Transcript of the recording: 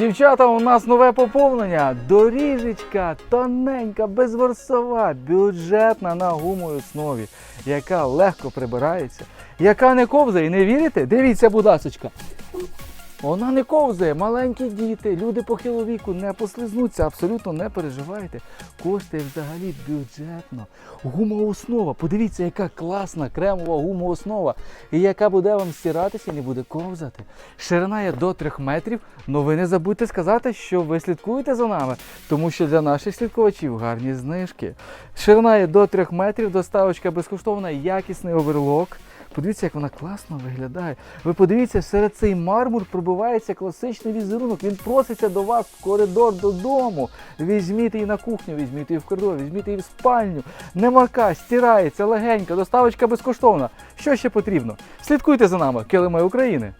Дівчата, у нас нове поповнення. Доріжечка тоненька, безворсова, бюджетна на гумовій основі, яка легко прибирається, яка не ковзає. Не вірите? Дивіться, будь ласочка. Вона не ковзає, маленькі діти, люди похилого віку не послизнуться, абсолютно не переживайте. Коштує взагалі бюджетно. Гумова основа. Подивіться, яка класна кремова гумова основа. І яка буде вам стиратися і не буде ковзати. Ширина є до 3 метрів. але ви не забудьте сказати, що ви слідкуєте за нами, тому що для наших слідкувачів гарні знижки. Ширина є до 3 метрів, доставочка безкоштовна, якісний оверлок. Подивіться, як вона класно виглядає. Ви подивіться, серед цей мармур пробивається класичний візерунок. Він проситься до вас в коридор додому. Візьміть її на кухню, візьміть її в коридор, візьміть її в спальню. Не марка, стирається легенька, доставочка безкоштовна. Що ще потрібно? Слідкуйте за нами, килими України.